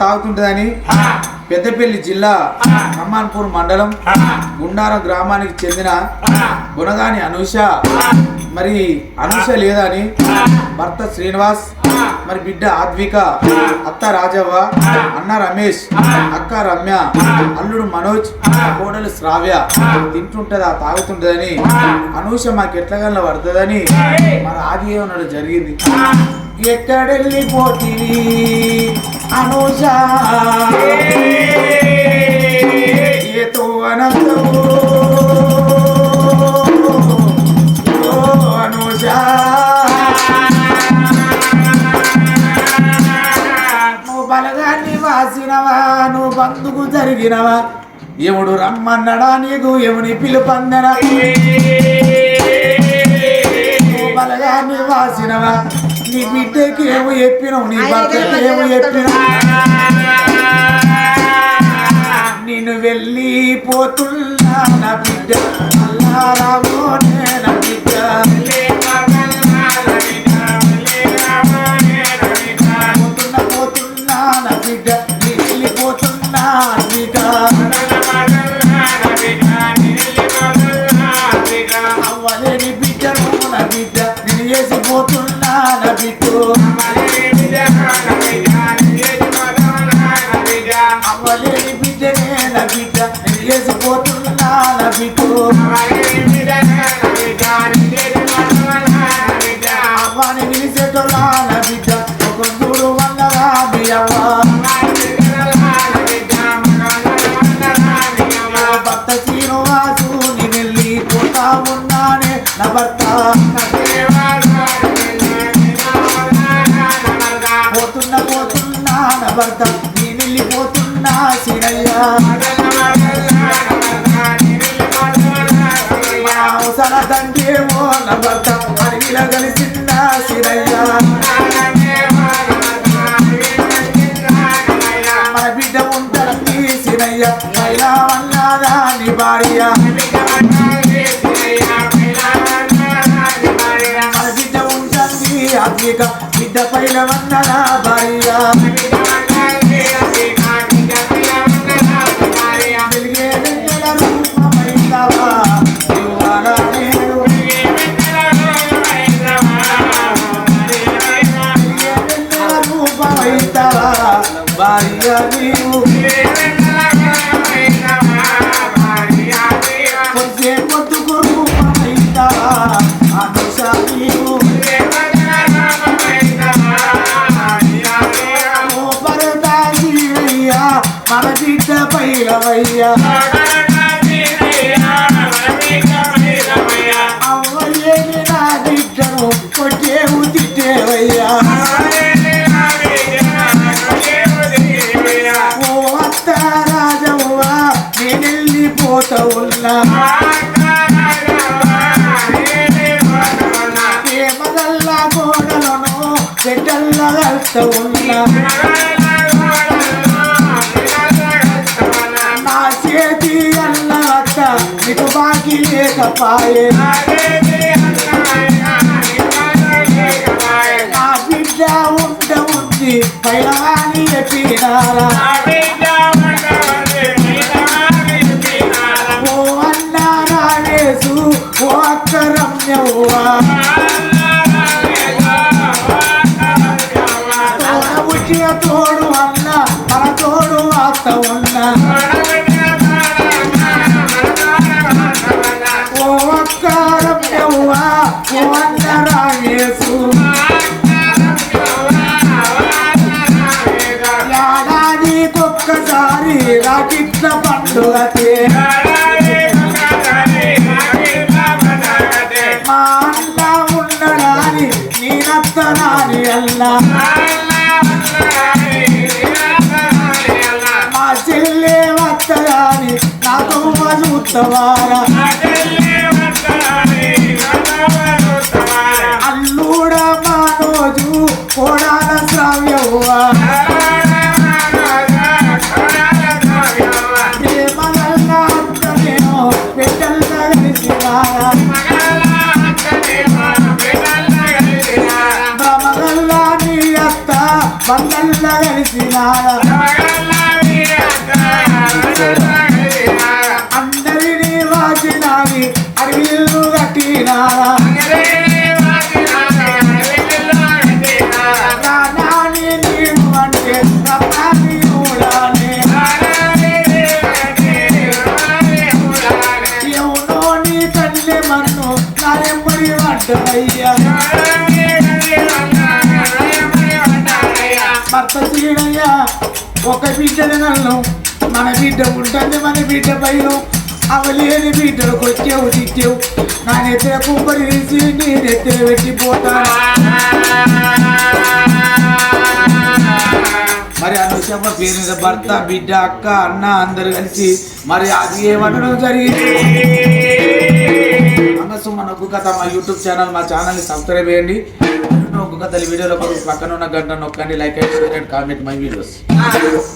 తాగుతుంటుందని పెద్దపల్లి జిల్లా హమ్మాన్పూర్ మండలం గుండారం గ్రామానికి చెందిన గుణగాని అనూష. మరి అనూష లేదా అని భర్త శ్రీనివాస్ మరి బిడ్డ ఆద్విక అత్త రాజవ్వ అన్న రమేష్ అక్క రమ్య అల్లుడు మనోజ్ కోడలు శ్రావ్య తింటుంటదా తాగుతుంటదని అనూష మాకు ఎట్లగల్లా పడుతుందని మన ఆది ఏమన్నాడు జరిగింది. ఎక్కడెళ్ళిపోతుంది అనూష ఏతో అనంతము? ఓ నువ్వు బలగాన్ని వాసినవా? నువ్వు బందుకు జరిగినవా? ఎవడు రమ్మన్నడా నీకు? ఎవని పిలుపందనా? నువ్వు బలగాన్ని వాసినవా? నీ బిడ్డకి ఏమో చెప్పినావు నీ భర్తకి ఏమో చెప్పినావు. నేను వెళ్ళిపోతున్నా నా బిడ్డ. అల్లారావో నా బిడ్డ నేను నా బిడ్డ అవ్వని నిలిసేటోలా బిడ్డ ఒక చూడు వన్నరా మీ అవ్వ. భర్త శ్రీనివాసు వెళ్ళి పోతా ఉన్నానే నా భర్త. పోతున్నా పోతున్నా నా భర్త వెళ్ళిపోతున్నా తండ్రేమో నా భర్త అడవిలో కలిసిన సిరయ్య మన బిడ్డ ఉంటుంది సిరయ్య పైలా వన్నారా నీ భార్య మన బిడ్డ ఉంటుంది అద్విక బిడ్డ వన్నరా భార్య. బిడ్డ పైలవయ్యా అవ్వలేని నా బిడ్డను కొట్టేవు తిట్టేవయ్యా. ఓ అత్త రాజవ్వా నేనెళ్ళిపోతా బాకీ లేకపాయే నా బిడ్డ ఉండ ఉంది పైలాని ఎప్పినారా ఓ అన్న రావేసు ఓ అక్క నేనత్తనాని మా చెల్లె వత్తగాని నాతో చూత్తవారా అందరినీ వాచినాది అడవిల్లు కట్టినారా. రానాని ఒక బిడ్డను నన్ను మన బిడ్డ ఉంటుంది మన బిడ్డ పైన అవలేని బిడ్డలకు వచ్చేవు తెచ్చేవు నా నెత్తిన కుప్పడి తీసి నీ నెత్తిన మరి అనుషమ్మ పేరు మీద భర్త బిడ్డ అక్క అన్న అందరు కలిసి మరి అది ఏమనడం జరిగింది? అన్నసుమ్మ నొగ్గు కథ మా యూట్యూబ్ ఛానల్ మా ఛానల్ని సబ్స్క్రైబ్ చేయండి. నొగ్గు తల్లి వీడియోలో పక్కన ఉన్న గంట నొక్కండి like and share and comment my videos